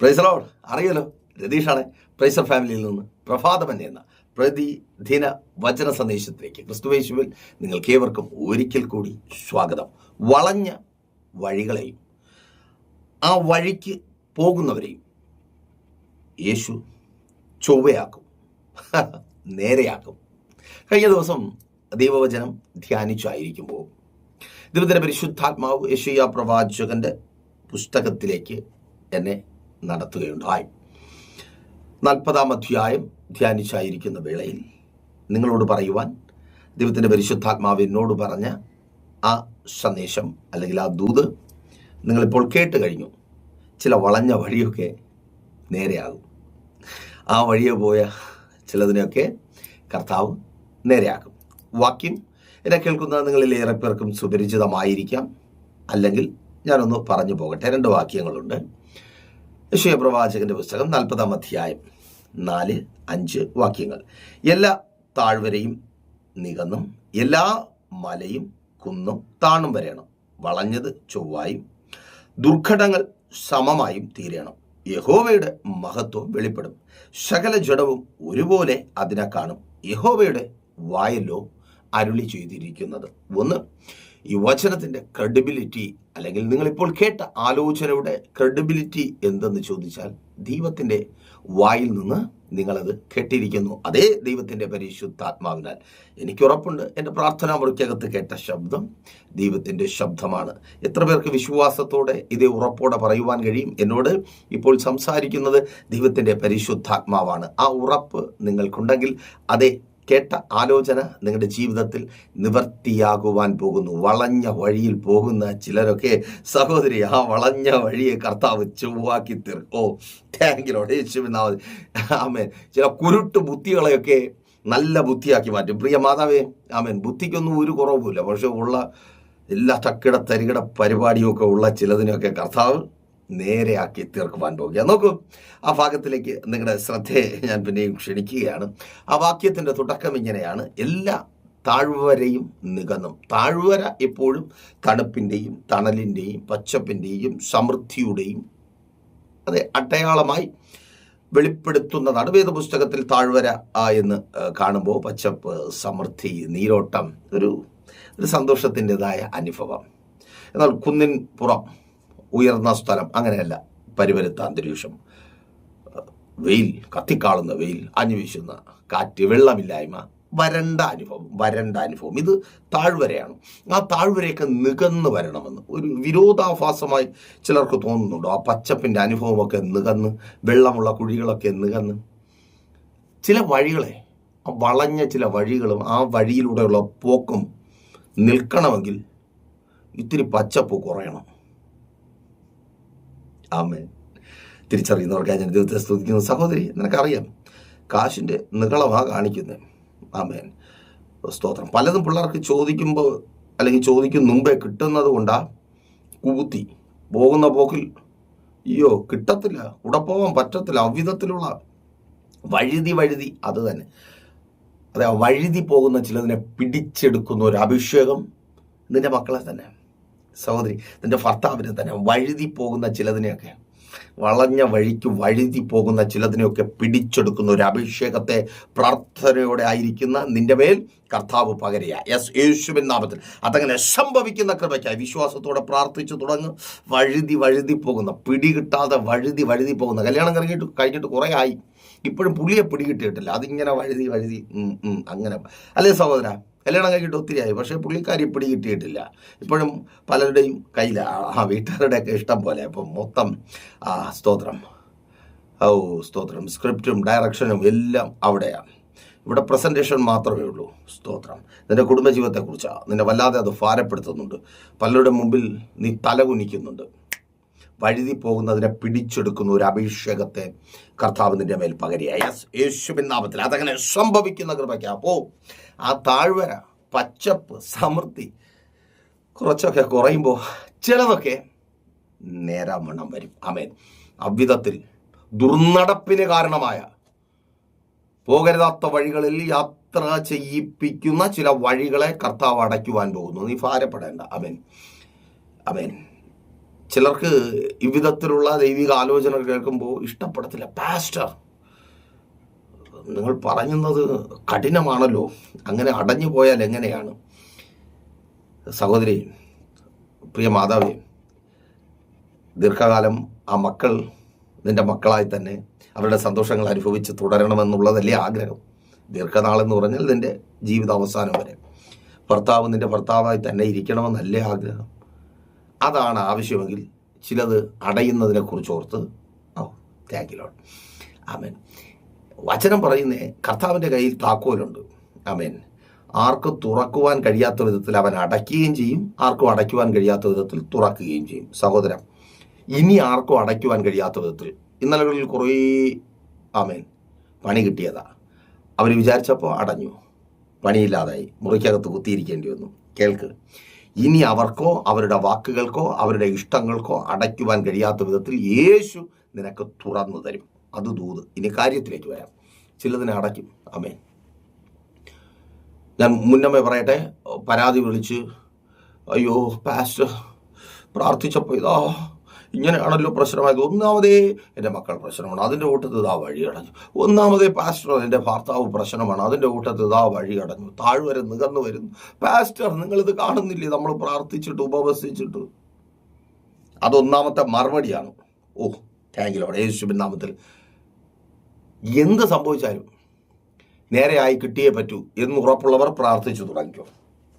പ്രൈസറോൾ അറിയല്ലോ രതീഷാണ് പ്രൈസർ ഫാമിലിയിൽ നിന്ന് പ്രഭാതമൻ എന്ന പ്രതിദിന വചന സന്ദേശത്തിലേക്ക്. ക്രിസ്തുവേശുവിൽ നിങ്ങൾക്ക് ഏവർക്കും ഒരിക്കൽ കൂടി സ്വാഗതം. വളഞ്ഞ വഴികളെയും ആ വഴിക്ക് പോകുന്നവരെയും യേശു ചൊവ്വയാക്കും നേരെയാക്കും. കഴിഞ്ഞ ദിവസം ദൈവവചനം ധ്യാനിച്ചായിരിക്കുമ്പോൾ ദൈവത്തിന്റെ പരിശുദ്ധാത്മാവ് യശയ്യ പ്രവാചകന്റെ പുസ്തകത്തിലേക്ക് എന്നെ നടത്തുകയുണ്ടായി. നാൽപ്പതാം അധ്യായം ധ്യാനിച്ചായിരിക്കുന്ന വേളയിൽ നിങ്ങളോട് പറയുവാൻ ദൈവത്തിന്റെ പരിശുദ്ധാത്മാവ് എന്നോട് പറഞ്ഞ ആ സന്ദേശം അല്ലെങ്കിൽ ആ ദൂത് നിങ്ങളിപ്പോൾ കേട്ട് കഴിഞ്ഞു. ചില വളഞ്ഞ വഴിയൊക്കെ നേരെയാകും. ആ വഴിയെ പോയ ചിലതിനെയൊക്കെ കർത്താവ് നേരെയാക്കും. വാക്യം എന്നെ കേൾക്കുന്ന നിങ്ങളിൽ ഏറെ പേർക്കും സുപരിചിതമായിരിക്കാം. അല്ലെങ്കിൽ ഞാനൊന്ന് പറഞ്ഞു പോകട്ടെ. രണ്ട് വാക്യങ്ങളുണ്ട്. യശയ പ്രവാചകന്റെ പുസ്തകം നാൽപ്പതാം അധ്യായം. നാല് അഞ്ച് വാക്യങ്ങൾ. എല്ലാ താഴ്വരയും നികന്നും എല്ലാ മലയും കുന്നും താണും വരയണം വളഞ്ഞത് ചൊവ്വായും ദുർഘടങ്ങൾ സമമായും തീരണം. യഹോവയുടെ മഹത്വം വെളിപ്പെടും. സകല ജഡവും ഒരുപോലെ അതിനെ കാണും. യഹോവയുടെ വായല്ലോ അരുളി ചെയ്തിരിക്കുന്നത്. ഒന്ന് ഈ വചനത്തിന്റെ ക്രെഡിബിലിറ്റി അല്ലെങ്കിൽ നിങ്ങളിപ്പോൾ കേട്ട ആലോചനയുടെ ക്രെഡിബിലിറ്റി എന്തെന്ന് ചോദിച്ചാൽ ദൈവത്തിന്റെ വായിൽ നിന്ന് നിങ്ങളത് കേട്ടിരിക്കുന്നു. അതേ ദൈവത്തിന്റെ പരിശുദ്ധാത്മാവിനാൽ. എനിക്ക് ഉറപ്പുണ്ട് എന്റെ പ്രാർത്ഥന മുറിക്കകത്ത് കേട്ട ശബ്ദം ദൈവത്തിന്റെ ശബ്ദമാണ്. എത്ര പേർക്ക് വിശ്വാസത്തോടെ ഇതേ ഉറപ്പോടെ പറയുവാൻ കഴിയും? എന്നോട് ഇപ്പോൾ സംസാരിക്കുന്നത് ദൈവത്തിന്റെ പരിശുദ്ധാത്മാവാണ്. ആ ഉറപ്പ് നിങ്ങൾക്കുണ്ടെങ്കിൽ അതേ കേട്ട ആലോചന നിങ്ങളുടെ ജീവിതത്തിൽ നിവർത്തിയാകുവാൻ പോകുന്നു. വളഞ്ഞ വഴിയിൽ പോകുന്ന ചിലരൊക്കെ സഹോദരി ആ വളഞ്ഞ വഴിയെ കർത്താവ് ചൊവ്വാക്കി തീർക്കും ഓ താങ്കിലോട് യേശുവിനാമതി ആമേൻ. ചില കുരുട്ട് ബുദ്ധികളെയൊക്കെ നല്ല ബുദ്ധിയാക്കി മാറ്റും. പ്രിയ മാതാവേ ആമേൻ. ബുദ്ധിക്കൊന്നും ഒരു കുറവുമില്ല. പക്ഷെ ഉള്ള എല്ലാ തക്കിട തരികിട പരിപാടിയൊക്കെ ഉള്ള ചിലതിനെയൊക്കെ കർത്താവ് നേരെയാക്കി തീർക്കുവാൻ പോകുക. നോക്കൂ ആ ഭാഗത്തിലേക്ക് നിങ്ങളുടെ ശ്രദ്ധയെ ഞാൻ പിന്നെയും ക്ഷണിക്കുകയാണ്. ആ വാക്യത്തിന്റെ തുടക്കം ഇങ്ങനെയാണ്. എല്ലാ താഴ്വരയും നികന്നും. താഴ്വര എപ്പോഴും തണുപ്പിന്റെയും തണലിന്റെയും പച്ചപ്പിന്റെയും സമൃദ്ധിയുടെയും അതെ അടയാളമായി വെളിപ്പെടുത്തുന്നതാണ് വേദപുസ്തകത്തിൽ താഴ്വര എന്ന് കാണുമ്പോൾ പച്ചപ്പ് സമൃദ്ധി നീരോട്ടം ഒരു ഒരു സന്തോഷത്തിന്റെതായ അനുഭവം. എന്നാൽ കുന്നിൻ പുറം ഉയർന്ന സ്ഥലം അങ്ങനെയല്ല. പരിവരുത്ത അന്തരീക്ഷം. വെയിൽ കത്തിക്കാളുന്ന വെയിൽ അഞ്ഞുവീശുന്ന കാറ്റ് വെള്ളമില്ലായ്മ വരണ്ട അനുഭവം വരണ്ട അനുഭവം. ഇത് താഴ്വരയാണ്. ആ താഴ്വരയൊക്കെ നികന്ന് വരണമെന്ന്. ഒരു വിരോധാഭാസമായി ചിലർക്ക് തോന്നുന്നുണ്ടോ. ആ പച്ചപ്പിന്റെ അനുഭവമൊക്കെ നികന്ന് വെള്ളമുള്ള കുഴികളൊക്കെ നികന്ന്. ചില വഴികളെ വളഞ്ഞ ചില വഴികളും ആ വഴിയിലൂടെയുള്ള പോക്കും നിൽക്കണമെങ്കിൽ ഇത്തിരി പച്ചപ്പ് കുറയണം. ആമേ തിരിച്ചറിയുന്നവർക്കായി ഞാൻ ദൈവത്തെ സ്തുതിക്കുന്ന. സഹോദരി നിനക്കറിയാം കാശിന്റെ നികളമാണ് കാണിക്കുന്നത് ആമേൻ. സ്തോത്രം. പലതും പിള്ളേർക്ക് ചോദിക്കുമ്പോൾ അല്ലെങ്കിൽ ചോദിക്കും മുമ്പേ കിട്ടുന്നത് കൊണ്ടാ കൂത്തി പോകുന്ന പോക്കിൽ അയ്യോ കിട്ടത്തില്ല കൂടെ പോകാൻ പറ്റത്തില്ല അവിധത്തിലുള്ള വഴുതി വഴുതി അത് തന്നെ. അതെ വഴുതി പോകുന്ന ചിലതിനെ പിടിച്ചെടുക്കുന്ന ഒരു അഭിഷേകം നിന്റെ മക്കളെ തന്നെ. സഹോദരി നിന്റെ ഭർത്താവിനെ തന്നെ വഴുതി പോകുന്ന ചിലതിനെയൊക്കെ വളഞ്ഞ വഴിക്ക് വഴുതി പോകുന്ന ചിലതിനെയൊക്കെ പിടിച്ചെടുക്കുന്ന ഒരു അഭിഷേകത്തെ പ്രാർത്ഥനയോടെ ആയിരിക്കുന്ന നിന്റെ മേൽ കർത്താവ് പകരുക. യെസ് യേശുവിൻ നാമത്തിൽ. അതങ്ങനെ സംഭവിക്കുന്ന കൃപയ്ക്കായി വിശ്വാസത്തോടെ പ്രാർത്ഥിച്ചു തുടങ്ങും. വഴുതി വഴുതി പോകുന്ന പിടികിട്ടാതെ വഴുതി വഴുതി പോകുന്ന കല്യാണം കഴിഞ്ഞിട്ട് കഴിഞ്ഞിട്ട് കുറേ ആയി. ഇപ്പോഴും പുള്ളിയെ പിടികിട്ടിയിട്ടില്ല. അതിങ്ങനെ വഴുതി വഴുതി അങ്ങനെ. അല്ലേ സഹോദര? കല്യാണം കഴിഞ്ഞിട്ട് ഒത്തിരിയായി പക്ഷേ പുള്ളിക്കാരി പിടി കിട്ടിയിട്ടില്ല. ഇപ്പോഴും പലരുടെയും കയ്യിൽ ആ വീട്ടുകാരുടെയൊക്കെ ഇഷ്ടം പോലെ. അപ്പം മൊത്തം ആ സ്തോത്രം. ഓ സ്തോത്രം. സ്ക്രിപ്റ്റും ഡയറക്ഷനും എല്ലാം അവിടെയാണ് ഇവിടെ പ്രസന്റേഷൻ മാത്രമേ ഉള്ളൂ. സ്തോത്രം. നിന്റെ കുടുംബജീവിതത്തെക്കുറിച്ചാണ് നിന്നെ വല്ലാതെ അത് ഭാരപ്പെടുത്തുന്നുണ്ട്. പലരുടെ മുമ്പിൽ നീ തല കുനിക്കുന്നുണ്ട്. വഴുതി പോകുന്നതിനെ പിടിച്ചെടുക്കുന്ന ഒരു അഭിഷേകത്തെ കർത്താവ് നിന്റെ മേൽ പകരുക യെസ് യേശുവിൻ നാമത്തിൽ അതങ്ങനെ സംഭവിക്കുന്ന കൃപയ്ക്ക്. അപ്പോൾ ആ താഴ്വര പച്ചപ്പ് സമൃദ്ധി കുറച്ചൊക്കെ കുറയുമ്പോൾ ചിലതൊക്കെ നേരാം വണ്ണം വരും. അമേൻ അവിധത്തിൽ ദുർനടപ്പിന് കാരണമായ പോകരുതാത്ത വഴികളിൽ യാത്ര ചെയ്യിപ്പിക്കുന്ന ചില വഴികളെ കർത്താവ് അടയ്ക്കുവാൻ പോകുന്നു. നീ ഭാരപ്പെടേണ്ട. അമേൻ അമേൻ ചിലർക്ക് ഇവിധത്തിലുള്ള ദൈവിക ആലോചനകൾ കേൾക്കുമ്പോൾ ഇഷ്ടപ്പെടത്തില്ല. പാസ്റ്റർ നിങ്ങൾ പറയുന്നത് കഠിനമാണല്ലോ. അങ്ങനെ അടഞ്ഞു പോയാൽ എങ്ങനെയാണ്? സഹോദരി പ്രിയ മാതാവേ ദീർഘകാലം ആ മക്കൾ നിന്റെ മക്കളായി തന്നെ അവരുടെ സന്തോഷങ്ങൾ അനുഭവിച്ച് തുടരണമെന്നുള്ളതല്ലേ ആഗ്രഹം. ദീർഘനാളെന്ന് പറഞ്ഞാൽ നിന്റെ ജീവിതാവസാനം വരെ. ഭർത്താവ് നിന്റെ ഭർത്താവായി തന്നെ ഇരിക്കണമെന്നല്ലേ ആഗ്രഹം. അതാണ് ആവശ്യമെങ്കിൽ ചിലത് അടയുന്നതിനെ കുറിച്ച് ഓർത്ത് oh thank you lord amen. വചനം പറയുന്നേ കർത്താവിന്റെ കയ്യിൽ താക്കോലുണ്ട്. ആമേൻ. ആർക്കും തുറക്കുവാൻ കഴിയാത്ത വിധത്തിൽ അവൻ അടയ്ക്കുകയും ചെയ്യും. ആർക്കും അടയ്ക്കുവാൻ കഴിയാത്ത വിധത്തിൽ തുറക്കുകയും ചെയ്യും. സഹോദരം ഇനി ആർക്കും അടയ്ക്കുവാൻ കഴിയാത്ത വിധത്തിൽ ഇന്നലകളിൽ കുറേ ആമേൻ പണി കിട്ടിയതാ. അവർ വിചാരിച്ചപ്പോൾ അടഞ്ഞു. പണിയില്ലാതായി. മുറിക്കകത്ത് കുത്തിയിരിക്കേണ്ടി വന്നു. കേൾക്ക്. ഇനി അവർക്കോ അവരുടെ വാക്കുകൾക്കോ അവരുടെ ഇഷ്ടങ്ങൾക്കോ അടയ്ക്കുവാൻ കഴിയാത്ത വിധത്തിൽ യേശു നിനക്ക് തുറന്നു തരും. അത് ദൂത്. ഇനി കാര്യത്തിലേക്ക് വരാം. ചിലതിനെ അടയ്ക്കും. അമേ ഞാൻ മുന്നമേ പറയട്ടെ പരാതി വിളിച്ച് അയ്യോ പാസ്റ്റർ പ്രാർത്ഥിച്ചപ്പോൾ ഇതാ ഇങ്ങനെയാണല്ലോ പ്രശ്നമായത്. ഒന്നാമതേ എന്റെ മക്കൾ പ്രശ്നമാണ്. അതിന്റെ കൂട്ടത്തിൽ ഇതാ വഴി അടഞ്ഞു ഒന്നാമതേ പാസ്റ്റർ എന്റെ ഭർത്താവ് പ്രശ്നമാണ്. അതിന്റെ കൂട്ടത്തിൽ ഇതാ വഴി അടഞ്ഞു താഴ്വരെ നികന്നു വരുന്നു. പാസ്റ്റർ നിങ്ങളിത് കാണുന്നില്ലേ? നമ്മൾ പ്രാർത്ഥിച്ചിട്ട് ഉപവസിച്ചിട്ട്. അതൊന്നാമത്തെ മറുപടിയാണ്. ഓ താങ്കിലോടെ യേശുബിൻ നാമത്തിൽ. എന്ത് സംഭവിച്ചാലും നേരെയായി കിട്ടിയേ പറ്റൂ എന്ന് ഉറപ്പുള്ളവർ പ്രാർത്ഥിച്ചു തുടങ്ങിക്കോ.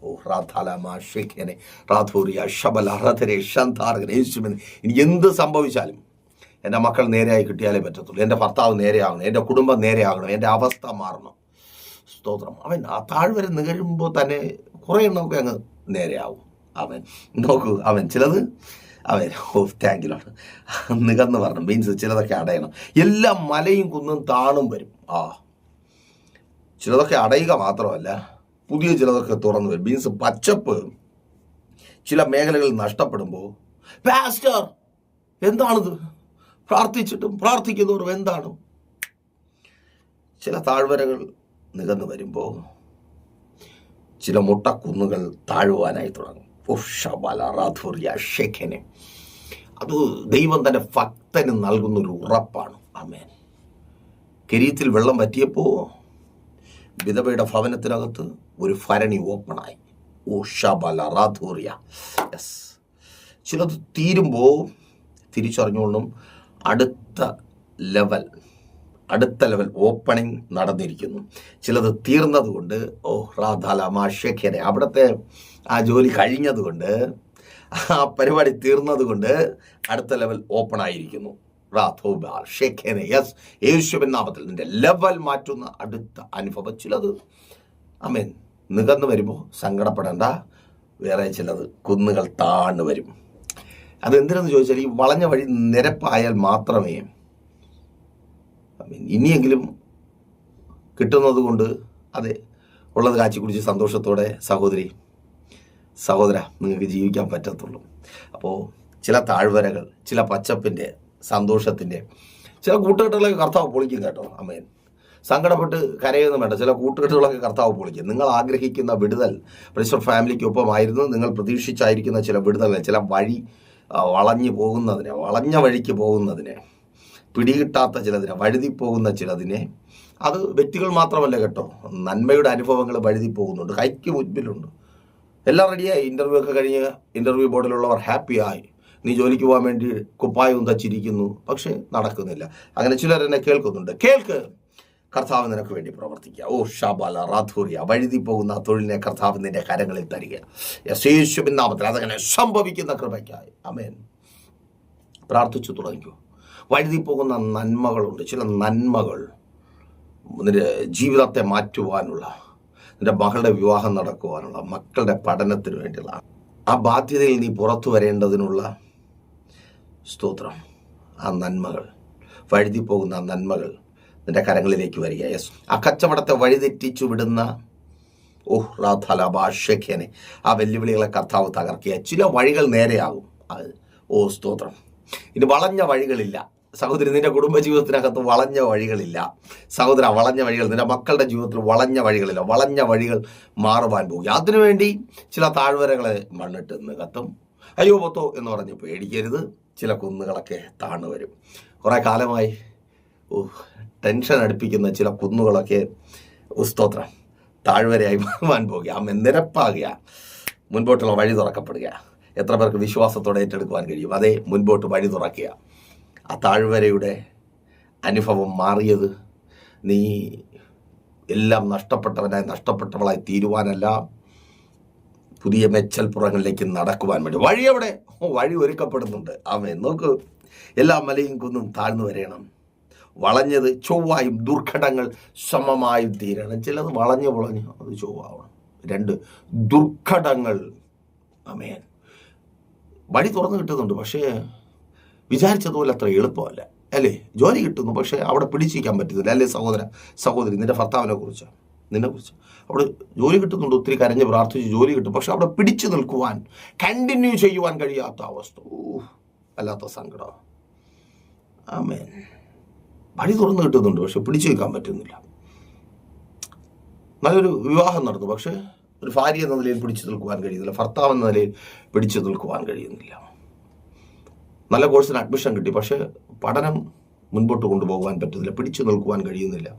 ഓ റാഥാലമ ഷെഖ്യനെ റാഥൂറിയ ഷബല റഥരെ ഷന്താർഗൻ യേശുവിന്. ഇനി എന്ത് സംഭവിച്ചാലും എന്റെ മക്കൾ നേരെയായി കിട്ടിയാലേ പറ്റത്തുള്ളൂ. എന്റെ ഭർത്താവ് നേരെയാകണം. എന്റെ കുടുംബം നേരെയാകണം. എന്റെ അവസ്ഥ മാറണം. സ്തോത്രം. അവൻ ആ താഴ്വരെ നികഴുമ്പോൾ തന്നെ കുറേ എണ്ണമൊക്കെ അങ്ങ് നേരെയാവും. അവൻ. നോക്കൂ അവൻ ചിലത് അവൻ ഓ യു നികന്ന് പറഞ്ഞു മീൻസ് ചിലതൊക്കെ അടയണം. എല്ലാ മലയും കുന്നും താണും വരും. ആ. ചിലതൊക്കെ അടയുക മാത്രമല്ല പുതിയ ചിലതൊക്കെ തുറന്നു വരും. മീൻസ് പച്ചപ്പ് ചില മേഖലകൾ നഷ്ടപ്പെടുമ്പോൾ പാസ്റ്റർ എന്താണിത്? പ്രാർത്ഥിച്ചിട്ടും പ്രാർത്ഥിക്കുന്നവരും എന്താണ്? ചില താഴ്വരകൾ നികന്നു വരുമ്പോൾ ചില മുട്ടക്കുന്നുകൾ താഴുവാനായി തുടങ്ങും. ഷെഖനെ. അത് ദൈവം തന്റെ ഭക്തന് നൽകുന്നൊരു ഉറപ്പാണ്. അമേൻ കിരീത്തിൽ വെള്ളം പറ്റിയപ്പോൾ വിധവയുടെ ഭവനത്തിനകത്ത് ഒരു ഭരണി ഓപ്പണായി. ഉഷബലറാധൂര്യ യെസ് ചിലത് തീരുമ്പോൾ തിരിച്ചറിഞ്ഞുകൊണ്ടും അടുത്ത ലെവൽ അടുത്ത ലെവൽ ഓപ്പണിംഗ് നടന്നിരിക്കുന്നു. ചിലത് തീർന്നതുകൊണ്ട് ഓ റാധാല മാഷേഖ്യനെ അവിടുത്തെ ആ ജോലി കഴിഞ്ഞതുകൊണ്ട് ആ പരിപാടി തീർന്നതുകൊണ്ട് അടുത്ത ലെവൽ ഓപ്പൺ ആയിരിക്കുന്നു. യെസ് യേശുവിൻ നാമത്തിൽ നിന്റെ ലെവൽ മാറ്റുന്ന അടുത്ത അനുഭവം ചിലത്. അമേൻ നികന്നു വരുമ്പോൾ സങ്കടപ്പെടേണ്ട. വേറെ ചിലത്. കുന്നുകൾ താണ് വരും. അതെന്തിനെന്ന് ചോദിച്ചാൽ ഈ വളഞ്ഞ വഴി നിരപ്പായാൽ മാത്രമേ ഇനിയെങ്കിലും കിട്ടുന്നത് കൊണ്ട് അതെ ഉള്ളത് കാച്ചി കുടിച്ച് സന്തോഷത്തോടെ സഹോദരി സഹോദര നിങ്ങൾക്ക് ജീവിക്കാൻ പറ്റത്തുള്ളൂ. അപ്പോൾ ചില താഴ്വരകൾ ചില പച്ചപ്പിന്റെ സന്തോഷത്തിന്റെ ചില കൂട്ടുകെട്ടുകളൊക്കെ കർത്താവ് പൊളിക്കും കേട്ടോ. അമ്മയൻ സങ്കടപ്പെട്ട് കരയൊന്നും വേണ്ട ചില കൂട്ടുകെട്ടുകളൊക്കെ കർത്താവ് പൊളിക്കും. നിങ്ങൾ ആഗ്രഹിക്കുന്ന വിടുതൽ പ്രിൻസർ ഫാമിലിക്കൊപ്പമായിരുന്നു. നിങ്ങൾ പ്രതീക്ഷിച്ചായിരിക്കുന്ന ചില വിടുതൽ ചില വഴി വളഞ്ഞു പോകുന്നതിനെ വളഞ്ഞ വഴിക്ക് പോകുന്നതിനെ പിടികിട്ടാത്ത ചിലതിനെ വഴുതി പോകുന്ന ചിലതിനെ അത് വ്യക്തികൾ മാത്രമല്ല കേട്ടോ. നന്മയുടെ അനുഭവങ്ങൾ വഴുതി പോകുന്നുണ്ട് കൈക്ക് മുൻപിലുണ്ട്. എല്ലാം റെഡിയായി ഇന്റർവ്യൂ ഒക്കെ കഴിഞ്ഞ് ഇന്റർവ്യൂ ബോർഡിലുള്ളവർ ഹാപ്പിയായി നീ ജോലിക്ക് പോകാൻ വേണ്ടി കുപ്പായവും തച്ചിരിക്കുന്നു. പക്ഷേ നടക്കുന്നില്ല. അങ്ങനെ ചിലർ എന്നെ കേൾക്കുന്നുണ്ട്. കേൾക്ക്. കർത്താവ് നിനക്ക് വേണ്ടി പ്രവർത്തിക്കുക. ഓ ഷാബാല റാധൂറിയ വഴുതി പോകുന്ന തൊഴിലിനെ കർത്താവ് നിന്റെ കരങ്ങളിൽ തരിക. യേശുവിൻ നാമത്തിൽ അതങ്ങനെ സംഭവിക്കുന്ന കൃപയ്ക്കായി. അമേൻ പ്രാർത്ഥിച്ചു തുടങ്ങിക്കോ. വഴുതി പോകുന്ന നന്മകളുണ്ട്. ചില നന്മകൾ നിന്റെ ജീവിതത്തെ മാറ്റുവാനുള്ള നിന്റെ മകളുടെ വിവാഹം നടക്കുവാനുള്ള മക്കളുടെ പഠനത്തിന് വേണ്ടിയുള്ള ആ ബാധ്യതയിൽ നീ പുറത്തു വരേണ്ടതിനുള്ള സ്തോത്രം. ആ നന്മകൾ വഴുതി പോകുന്ന ആ നന്മകൾ നിന്റെ കരങ്ങളിലേക്ക് വരിക. യെസ് ആ കച്ചവടത്തെ വഴിതെറ്റിച്ചു വിടുന്ന ഓഹ് റാഥലഭാഷഖ്യനെ ആ വെല്ലുവിളികളെ കർത്താവ് തകർക്കുക. ചില വഴികൾ നേരെയാകും. ഓ സ്തോത്രം. ഇനി വളഞ്ഞ വഴികളില്ല. സഹോദരി നിന്റെ കുടുംബ ജീവിതത്തിനകത്ത് വളഞ്ഞ വഴികളില്ല. സഹോദര വളഞ്ഞ വഴികൾ നിന്റെ മക്കളുടെ ജീവിതത്തിൽ വളഞ്ഞ വഴികളില്ല. വളഞ്ഞ വഴികൾ മാറുവാൻ പോകും. അതിനുവേണ്ടി ചില താഴ്വരകളെ മണ്ണിട്ട് നികത്തും. അയ്യോ പൊത്തോ എന്ന് പറഞ്ഞ് പേടിക്കരുത്. ചില കുന്നുകളൊക്കെ താണു വരും. കുറേ കാലമായി ഓ ടെൻഷൻ അടുപ്പിക്കുന്ന ചില കുന്നുകളൊക്കെ ഉസ്തോത്രം സ്തോത്രം താഴ്വരയായി മാറുവാൻ പോകുക. അമ്മ നിരപ്പാകുക. മുൻപോട്ടുള്ള വഴി തുറക്കപ്പെടുക. എത്ര പേർക്ക് വിശ്വാസത്തോടെ ഏറ്റെടുക്കുവാൻ കഴിയും. അതേ മുൻപോട്ട് വഴി തുറക്കുക. ആ താഴ്വരയുടെ അനുഭവം മാറിയത് നീ എല്ലാം നഷ്ടപ്പെട്ടവനായി നഷ്ടപ്പെട്ടവളായി തീരുവാനല്ല പുതിയ മെച്ചൽ പുറങ്ങളിലേക്ക് നടക്കുവാൻ വേണ്ടി. വഴി എവിടെ? വഴി ഒരുക്കപ്പെടുന്നുണ്ട്. ആമേ നോക്ക് എല്ലാ മലയും കുന്നും താഴ്ന്നു വരയണം വളഞ്ഞത് ചൊവ്വായും ദുർഘടങ്ങൾ സമമായും തീരണം. ചിലത് വളഞ്ഞു വളഞ്ഞു അത് ചൊവ്വാവണം. രണ്ട് ദുർഘടങ്ങൾ. അമേൻ വഴി തുറന്നു കിട്ടുന്നുണ്ട്. പക്ഷേ വിചാരിച്ചതുപോലെ അത്ര എളുപ്പമല്ല. അല്ലേ? ജോലി കിട്ടുന്നു പക്ഷേ അവിടെ പിടിച്ചിരിക്കാൻ പറ്റുന്നില്ല അല്ലേ സഹോദര സഹോദരി നിന്റെ ഭർത്താവിനെ കുറിച്ച്? നിന്നെ കുറിച്ച്? അവിടെ ജോലി കിട്ടുന്നുണ്ട് ഒത്തിരി കരഞ്ഞ് പ്രാർത്ഥിച്ച് ജോലി കിട്ടും പക്ഷെ അവിടെ പിടിച്ചു നിൽക്കുവാൻ കണ്ടിന്യൂ ചെയ്യുവാൻ കഴിയാത്ത അവസ്ഥ. അല്ലാത്ത സങ്കടം. ആമേൻ. വഴി തുറന്നു കിട്ടുന്നുണ്ട് പക്ഷെ പിടിച്ചു നിൽക്കാൻ പറ്റുന്നില്ല. നല്ലൊരു വിവാഹം നടന്നു പക്ഷേ ഒരു ഭാര്യ എന്ന നിലയിൽ പിടിച്ചു നിൽക്കുവാൻ കഴിയുന്നില്ല ഭർത്താവ് എന്ന നിലയിൽ പിടിച്ചു നിൽക്കുവാൻ കഴിയുന്നില്ല. നല്ല കോഴ്സിന് അഡ്മിഷൻ കിട്ടി. പക്ഷേ പഠനം മുൻപോട്ട് കൊണ്ടുപോകാൻ പറ്റുന്നില്ല പിടിച്ചു നിൽക്കുവാൻ കഴിയുന്നില്ല.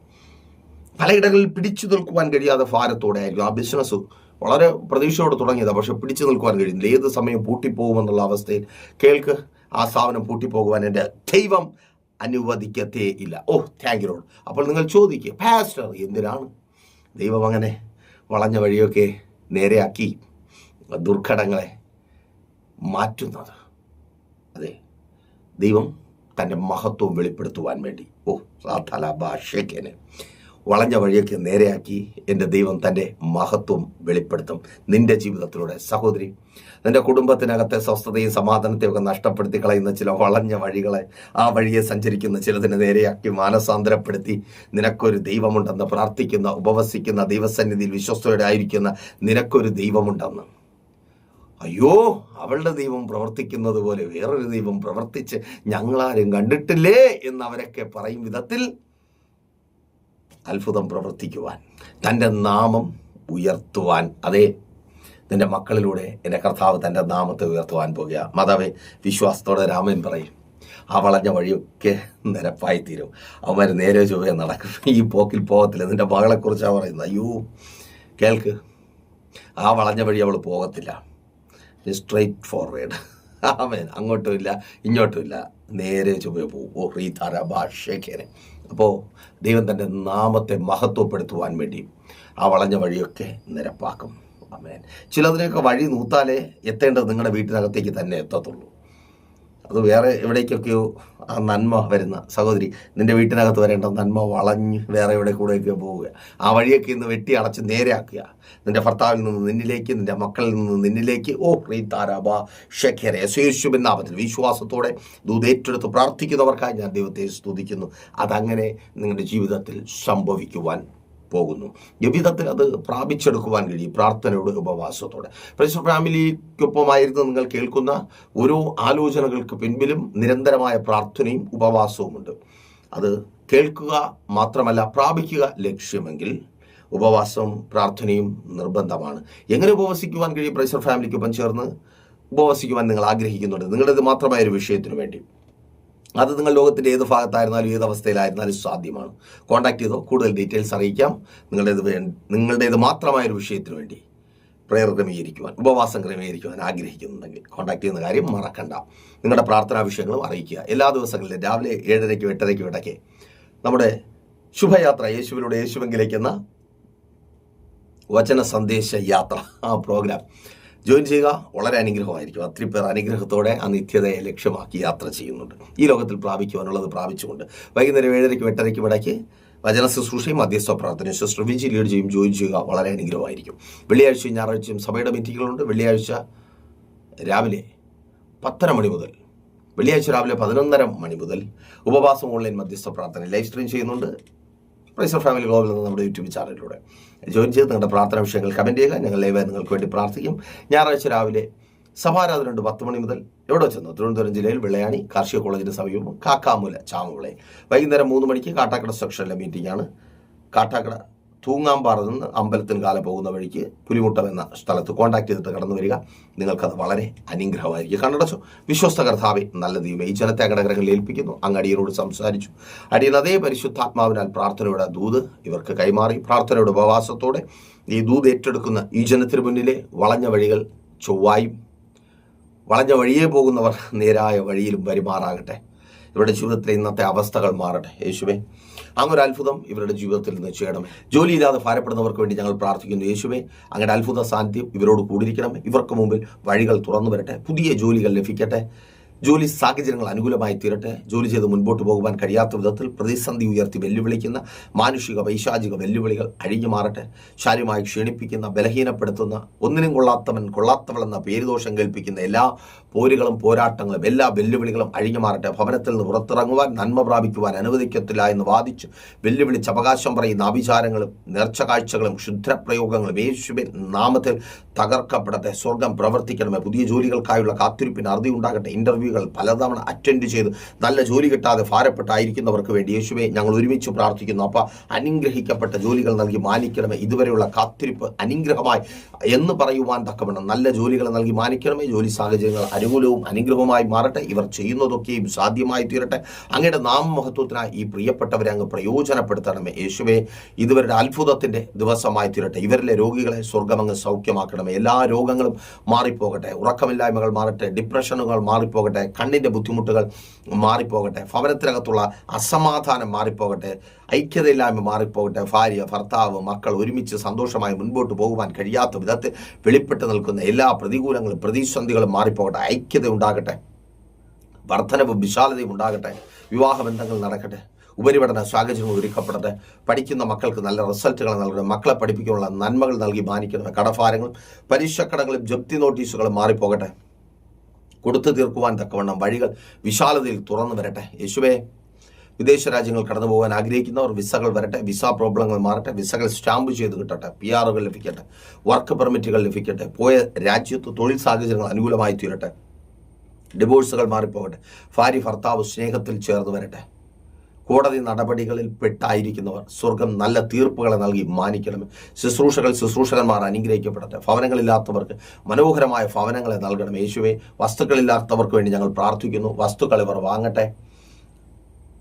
പലയിടങ്ങളിൽ പിടിച്ചു നിൽക്കുവാൻ കഴിയാതെ ഭാരത്തോടെ ആയിരിക്കും ആ ബിസിനസ് വളരെ പ്രതീക്ഷയോടെ തുടങ്ങിയതാണ് പക്ഷെ പിടിച്ചു നിൽക്കുവാൻ കഴിയുന്നില്ല. ഏത് സമയം പൂട്ടിപ്പോകുമെന്നുള്ള അവസ്ഥയിൽ കേൾക്ക് ആ സ്ഥാപനം പൂട്ടിപ്പോകുവാൻ എന്റെ ദൈവം അനുവദിക്കത്തേ ഇല്ല. ഓ താങ്ക് യു അപ്പോൾ നിങ്ങൾ ചോദിക്കുക പാസ്റ്റർ എന്തിനാണ്? ദൈവം അങ്ങനെ വളഞ്ഞ വഴിയൊക്കെ നേരെയാക്കി ദുർഘടങ്ങളെ മാറ്റുന്നത്. അതെ. ദൈവം തന്റെ മഹത്വം വെളിപ്പെടുത്തുവാൻ വേണ്ടി. ഓ സാധല ഭാഷയ്ക്കന് വളഞ്ഞ വഴിയൊക്കെ നേരെയാക്കി എന്റെ ദൈവം തന്റെ മഹത്വം വെളിപ്പെടുത്തും. നിന്റെ ജീവിതത്തിലൂടെ. സഹോദരി നിന്റെ കുടുംബത്തിനകത്തെ സ്വസ്ഥതയും സമാധാനത്തെയും ഒക്കെ നഷ്ടപ്പെടുത്തി കളയുന്ന ചില വളഞ്ഞ വഴികളെ ആ വഴിയെ സഞ്ചരിക്കുന്ന ചിലതിനെ നേരെയാക്കി മാനസാന്തരപ്പെടുത്തി നിനക്കൊരു ദൈവമുണ്ടെന്ന് പ്രാർത്ഥിക്കുന്ന ഉപവസിക്കുന്ന ദൈവസന്നിധിയിൽ വിശ്വസ്തയോടെ ആയിരിക്കുന്ന നിനക്കൊരു ദൈവമുണ്ടെന്ന്. അയ്യോ അവളുടെ ദൈവം പ്രവർത്തിക്കുന്നത് പോലെ വേറൊരു ദൈവം പ്രവർത്തിച്ച് ഞങ്ങളാരും കണ്ടിട്ടില്ലേ എന്ന് അവരൊക്കെ പറയും വിധത്തിൽ അത്ഭുതം പ്രവർത്തിക്കുവാൻ തന്റെ നാമം ഉയർത്തുവാൻ. അതെ നിന്റെ മക്കളിലൂടെ എന്റെ കർത്താവ് തന്റെ നാമത്തെ ഉയർത്തുവാൻ പോകുക. മാതാവേ വിശ്വാസത്തോടെ രാമൻ പറയും ആ വളഞ്ഞ വഴിയൊക്കെ നിരപ്പായി തീരും അവന്മാർ നേരെ ചൊവ്വേ നടക്കും. ഈ പോക്കിൽ പോകത്തില്ല. നിന്റെ മകളെക്കുറിച്ചാണ് പറയുന്നത്. അയ്യോ കേൾക്ക് ആ വളഞ്ഞ വഴി അവൾ പോകത്തില്ല. സ്ട്രൈറ്റ് ഫോർവേഡ് ആമേൻ അങ്ങോട്ടും ഇല്ല ഇങ്ങോട്ടും ഇല്ല. നേരെ ചുമ പോകും. ഓ റീതാര ഭാഷേഖേനെ അപ്പോൾ ദൈവം തന്റെ നാമത്തെ മഹത്വപ്പെടുത്തുവാൻ വേണ്ടി ആ വളഞ്ഞ വഴിയൊക്കെ നിരപ്പാക്കും. ആമേൻ ചിലതിനെയൊക്കെ വഴി നൂത്താലേ എത്തേണ്ടത് നിങ്ങളുടെ വീട്ടിനകത്തേക്ക് തന്നെ എത്തത്തുള്ളൂ. അത് വേറെ എവിടേക്കൊക്കെയോ ആ നന്മ വരുന്ന സഹോദരി നിന്റെ വീട്ടിനകത്ത് വരേണ്ട നന്മ വളഞ്ഞ് വേറെ എവിടെ കൂടെയൊക്കെ പോവുക. ആ വഴിയൊക്കെ ഇന്ന് വെട്ടി അടച്ച് നേരെയാക്കുക. നിന്റെ ഭർത്താവിൽ നിന്ന് നിന്നിലേക്ക് നിന്റെ മക്കളിൽ നിന്ന് നിന്നിലേക്ക് ഓ ക്രീ ഷെഖരെ യേശുവിൻ നാമത്തിൽ വിശ്വാസത്തോടെ ദൂതേറ്റെടുത്ത് പ്രാർത്ഥിക്കുന്നവർക്കായി ഞാൻ ദൈവത്തെ സ്തുതിക്കുന്നു. അതങ്ങനെ നിങ്ങളുടെ ജീവിതത്തിൽ സംഭവിക്കുവാൻ പോകുന്നു. ജീവിതത്തിൽ അത് പ്രാപിച്ചെടുക്കുവാൻ കഴിയും പ്രാർത്ഥനയുടെ ഉപവാസത്തോടെ. പ്രശ്ന ഫാമിലിക്കൊപ്പമായിരുന്നു നിങ്ങൾ കേൾക്കുന്ന ഓരോ ആലോചനകൾക്ക് പിൻപിലും നിരന്തരമായ പ്രാർത്ഥനയും ഉപവാസവുമുണ്ട്. അത് കേൾക്കുക മാത്രമല്ല പ്രാപിക്കുക ലക്ഷ്യമെങ്കിൽ ഉപവാസവും പ്രാർത്ഥനയും നിർബന്ധമാണ്. എങ്ങനെ ഉപവസിക്കുവാൻ കഴിയും? പ്രൈസർ ഫാമിലിക്കൊപ്പം ചേർന്ന് ഉപവസിക്കുവാൻ നിങ്ങൾ ആഗ്രഹിക്കുന്നുണ്ട്. നിങ്ങളുടേത് മാത്രമായ ഒരു വിഷയത്തിനു വേണ്ടി അത് നിങ്ങൾ ലോകത്തിന്റെ ഏത് ഭാഗത്തായിരുന്നാലും ഏത് അവസ്ഥയിലായിരുന്നാലും സാധ്യമാണ്. കോൺടാക്ട് ചെയ്തോ കൂടുതൽ ഡീറ്റെയിൽസ് അറിയിക്കാം. നിങ്ങളുടേത് നിങ്ങളുടേത് മാത്രമായ ഒരു വിഷയത്തിന് വേണ്ടി പ്രയർ ക്രമീകരിക്കുവാൻ ഉപവാസം ക്രമീകരിക്കുവാൻ ആഗ്രഹിക്കുന്നുണ്ടെങ്കിൽ കോൺടാക്ട് ചെയ്യുന്ന കാര്യം മറക്കണ്ട. നിങ്ങളുടെ പ്രാർത്ഥനാ വിഷയങ്ങളും അറിയിക്കുക. എല്ലാ ദിവസങ്ങളിലും രാവിലെ ഏഴരയ്ക്കും എട്ടരയ്ക്കും ഇടയ്ക്ക് നമ്മുടെ ശുഭയാത്ര യേശുവിലൂടെ യേശുവെങ്കിലേക്കുന്ന വചന സന്ദേശ യാത്ര ആ പ്രോഗ്രാം ജോയിൻ ചെയ്യുക. വളരെ അനുഗ്രഹമായിരിക്കും. ഒത്തിരി പേർ അനുഗ്രഹത്തോടെ ആ നിത്യതയെ ലക്ഷ്യമാക്കി യാത്ര ചെയ്യുന്നുണ്ട്. ഈ ലോകത്തിൽ പ്രാപിക്കുവാനുള്ളത് പ്രാപിച്ചുകൊണ്ട് വൈകുന്നേരം ഏഴരയ്ക്കും എട്ടരയ്ക്കും ഇടയ്ക്ക് വചന ശുശ്രൂഷയും മധ്യസ്ഥ പ്രാർത്ഥനയും ലീഡ് ചെയ്യും ജോയിൻ ചെയ്യുക വളരെ അനുഗ്രഹമായിരിക്കും. വെള്ളിയാഴ്ചയും ഞായറാഴ്ചയും സഭയുടെ മീറ്റിങ്ങുകളുണ്ട്. വെള്ളിയാഴ്ച രാവിലെ പത്തര മണി മുതൽ വെള്ളിയാഴ്ച രാവിലെ പതിനൊന്നര മണി മുതൽ ഉപവാസം ഓൺലൈൻ മധ്യസ്ഥ പ്രാർത്ഥന ലൈവ് സ്ട്രീം ചെയ്യുന്നുണ്ട്. പ്രൈസർ ഫാമിലി ഗ്ലോബൽ നിന്ന് നമ്മുടെ യൂട്യൂബ് ചാനലിലൂടെ. ജോയിൻ ചെയ്ത് നിങ്ങളുടെ പ്രാർത്ഥന വിഷയങ്ങൾ കമന്റ് ചെയ്യുക. ഞങ്ങൾ ലൈവായി നിങ്ങൾക്ക് വേണ്ടി പ്രാർത്ഥിക്കും. ഞായറാഴ്ച രാവിലെ സഭാരാധനയുണ്ട് പത്ത് മണി മുതൽ എവിടെ വെച്ചെന്ന് തിരുവനന്തപുരം ജില്ലയിൽ വെള്ളയാണി കാർഷിക കോളേജിന് സമീപം കാക്കാമൂല ചാമുളെ വൈകുന്നേരം മൂന്ന് മണിക്ക് കാട്ടാക്കട സെക്ഷനിലെ മീറ്റിംഗ് ആണ്. കാട്ടാക്കട തൂങ്ങാമ്പാറ നിന്ന് അമ്പലത്തിന് കാലം പോകുന്ന വഴിക്ക് പുലിമുട്ടം എന്ന സ്ഥലത്ത് കോൺടാക്ട് ചെയ്തിട്ട് കടന്നു വരിക. നിങ്ങൾക്കത് വളരെ അനുഗ്രഹമായിരിക്കും. കണ്ണടച്ചു വിശ്വസ്ത കർത്താവെ നല്ല ദൈവം ഈ ജനത്തെ ഘടകങ്ങളിൽ ഏൽപ്പിക്കുന്നു. അങ്ങ് അടിയനോട് സംസാരിച്ചു. അടിയൻ അതേ പരിശുദ്ധാത്മാവിനാൽ പ്രാർത്ഥനയുടെ ദൂത് ഇവർക്ക് കൈമാറി. പ്രാർത്ഥനയുടെ ഉപവാസത്തോടെ ഈ ദൂത് ഏറ്റെടുക്കുന്ന ഈ ജനത്തിന് മുന്നിലെ വളഞ്ഞ വഴികൾ ചൊവ്വായും വളഞ്ഞ വഴിയേ പോകുന്നവർ നേരായ വഴിയിലും വരുമാറാകട്ടെ. ഇവരുടെ ജീവിതത്തിലെ ഇന്നത്തെ അവസ്ഥകൾ മാറട്ടെ. യേശുവേ അങ്ങൊരു അത്ഭുതം ഇവരുടെ ജീവിതത്തിൽ നിന്ന് ചെയ്യണം. ജോലിയില്ലാതെ ഭാരപ്പെടുന്നവർക്ക് വേണ്ടി ഞങ്ങൾ പ്രാർത്ഥിക്കുന്നു യേശുവേ. അങ്ങയുടെ അത്ഭുത സാന്നിധ്യം ഇവരോട് കൂടിയിരിക്കണം. ഇവർക്ക് മുമ്പിൽ വഴികൾ തുറന്നു വരട്ടെ. പുതിയ ജോലികൾ ലഭിക്കട്ടെ. ജോലി സാഹചര്യങ്ങൾ അനുകൂലമായി തീരട്ടെ. ജോലി ചെയ്ത് മുൻപോട്ട് പോകുവാൻ കഴിയാത്ത വിധത്തിൽ പ്രതിസന്ധി ഉയർത്തി വെല്ലുവിളിക്കുന്ന മാനുഷിക വൈശാചിക വെല്ലുവിളികൾ അഴിഞ്ഞു മാറട്ടെ. ശാരീരമായി ക്ഷീണിപ്പിക്കുന്ന ബലഹീനപ്പെടുത്തുന്ന ഒന്നിനും കൊള്ളാത്തവൻ കൊള്ളാത്തവളെന്ന പേരുദോഷം കേൾപ്പിക്കുന്ന എല്ലാ പോരുകളും പോരാട്ടങ്ങളും എല്ലാ വെല്ലുവിളികളും അഴിഞ്ഞു മാറട്ടെ. ഭവനത്തിൽ നിന്ന് പുറത്തിറങ്ങുവാൻ നന്മ പ്രാപിക്കുവാൻ അനുവദിക്കത്തില്ല എന്ന് വാദിച്ച് വെല്ലുവിളിച്ച് അവകാശം പറയുന്ന ആഭിചാരങ്ങളും നേർച്ച കാഴ്ചകളും ക്ഷുദ്രപ്രയോഗങ്ങളും യേശുവിൻ നാമത്തിൽ തകർക്കപ്പെടട്ടെ. സ്വർഗം പ്രവർത്തിക്കണമേ. പുതിയ ജോലികൾക്കായുള്ള കാത്തിരിപ്പിന് അറുതി ഉണ്ടാകട്ടെ. ഇന്റർവ്യൂകൾ പലതവണ അറ്റൻഡ് ചെയ്ത് നല്ല ജോലി കിട്ടാതെ ഭാരപ്പെട്ടായിരിക്കുന്നവർക്ക് വേണ്ടി യേശുവെ ഞങ്ങൾ ഒരുമിച്ച് പ്രാർത്ഥിക്കുന്നു. അപ്പം അനുഗ്രഹിക്കപ്പെട്ട ജോലികൾ നൽകി മാനിക്കണമേ. ഇതുവരെയുള്ള കാത്തിരിപ്പ് അനുഗ്രഹമായി എന്ന് പറയുവാൻ തക്കവണ്ണം നല്ല ജോലികൾ നൽകി മാനിക്കണമേ. ജോലി സാഹചര്യങ്ങൾ അനുകൂലവും അനുഗ്രഹവുമായി മാറട്ടെ. ഇവർ ചെയ്യുന്നതൊക്കെയും സാധ്യമായി തീരട്ടെ. അങ്ങയുടെ നാമമഹത്വത്തിനായി ഈ പ്രിയപ്പെട്ടവരെ അങ്ങ് പ്രയോജനപ്പെടുത്തണമേ. യേശുവെ ഇതുവരുടെ അത്ഭുതത്തിന്റെ ദിവസമായി തീരട്ടെ. ഇവരിലെ രോഗികളെ സ്വർഗമങ്ങ് സൗഖ്യമാക്കണമേ. എല്ലാ രോഗങ്ങളും മാറിപ്പോകട്ടെ. ഉറക്കമില്ലായ്മകൾ മാറട്ടെ. ഡിപ്രഷനുകൾ മാറിപ്പോകട്ടെ. കണ്ണിന്റെ ബുദ്ധിമുട്ടുകൾ മാറിപ്പോകട്ടെ ഭവനത്തിനകത്തുള്ള അസമാധാനം മാറിപ്പോകട്ടെ ഐക്യതയില്ലായ്മ മാറിപ്പോകട്ടെ ഭാര്യ ഭർത്താവ് മക്കൾ ഒരുമിച്ച് സന്തോഷമായി മുൻപോട്ട് പോകുവാൻ കഴിയാത്ത വിധത്തിൽ വെളിപ്പെട്ട് നിൽക്കുന്ന എല്ലാ പ്രതികൂലങ്ങളും പ്രതിസന്ധികളും മാറിപ്പോകട്ടെ ഐക്യത ഉണ്ടാകട്ടെ വർധനവും വിശാലതയും ഉണ്ടാകട്ടെ വിവാഹബന്ധങ്ങൾ നടക്കട്ടെ ഉപരിപഠന സാഹചര്യങ്ങൾ ഒരുക്കപ്പെടട്ടെ പഠിക്കുന്ന മക്കൾക്ക് നല്ല റിസൾട്ടുകൾ നൽകണം മക്കളെ പഠിപ്പിക്കാനുള്ള നന്മകൾ നൽകി മാനിക്കണം കടഭാരങ്ങളും പരീക്ഷക്കടങ്ങളും ജപ്തി നോട്ടീസുകളും മാറിപ്പോകട്ടെ. കൊടുത്തു തീർക്കുവാൻ തക്കവണ്ണം വഴികൾ വിശാലതയിൽ തുറന്നു വരട്ടെ. യേശുവേ വിദേശ രാജ്യങ്ങൾ കടന്നു പോകാൻ ആഗ്രഹിക്കുന്നവർ വിസകൾ വരട്ടെ. വിസ പ്രോബ്ലങ്ങൾ മാറട്ടെ. വിസകൾ സ്റ്റാമ്പ് ചെയ്ത് കിട്ടട്ടെ. പി ആറുകൾ ലഭിക്കട്ടെ. വർക്ക് പെർമിറ്റുകൾ ലഭിക്കട്ടെ. പോയ രാജ്യത്ത് തൊഴിൽ സാഹചര്യങ്ങൾ അനുകൂലമായി തീരട്ടെ. ഡിവോഴ്സുകൾ മാറിപ്പോകട്ടെ. ഭാര്യ ഭർത്താവ് സ്നേഹത്തിൽ ചേർന്ന് വരട്ടെ. കോടതി നടപടികളിൽ പെട്ടായിരിക്കുന്നവർ സ്വർഗം നല്ല തീർപ്പുകളെ നൽകി മാനിക്കണം ശുശ്രൂഷകൾ ശുശ്രൂഷകന്മാർ അനുഗ്രഹിക്കപ്പെടട്ടെ. ഭവനങ്ങളില്ലാത്തവർക്ക് മനോഹരമായ ഭവനങ്ങളെ നൽകണം യേശുവെ വസ്തുക്കളില്ലാത്തവർക്ക് വേണ്ടി ഞങ്ങൾ പ്രാർത്ഥിക്കുന്നു. വസ്തുക്കൾ ഇവർ വാങ്ങട്ടെ.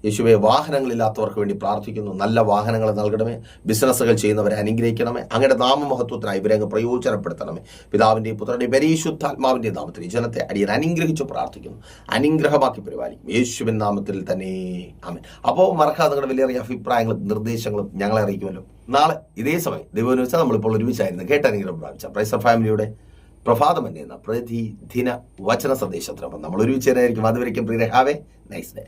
യേശുവെ വാഹനങ്ങളില്ലാത്തവർക്ക് വേണ്ടി പ്രാർത്ഥിക്കുന്നു. നല്ല വാഹനങ്ങൾ നൽകണമേ. ബിസിനസ്സുകൾ ചെയ്യുന്നവരെ അനുഗ്രഹിക്കണമേ. അങ്ങയുടെ നാമമഹത്വത്തിനായി ഇവരെ അങ്ങ് പ്രയോജനപ്പെടുത്തണമേ. പിതാവിന്റെയും പുത്രന്റെയും പരിശുദ്ധാത്മാവിന്റെയും നാമത്തിൽ ഈ ജനത്തെ അടിയൻ അനുഗ്രഹിച്ച് പ്രാർത്ഥിക്കുന്നു. അനുഗ്രഹമാക്കി പരിപാലിക്കും. യേശുവിൻ നാമത്തിൽ തന്നെ. ആമൻ. അപ്പോൾ മറക്കാതെ നിങ്ങളുടെ വിലയേറിയ അഭിപ്രായങ്ങളും നിർദ്ദേശങ്ങളും ഞങ്ങളെ അറിയിക്കുമല്ലോ. നാളെ ഇതേ സമയം ദൈവം വെച്ചാൽ നമ്മളിപ്പോൾ ഒരുമിച്ചായിരുന്നു. കേട്ടനുഗ്രഹം പ്രാപിച്ച പ്രൈസർ ഫാമിലിയുടെ പ്രഭാതം എന്ന പ്രതിദിന വചന സന്ദേശത്തിനൊപ്പം നമ്മൾ ഒരുമിച്ച് അതുവരെയും പ്രിയ have nice day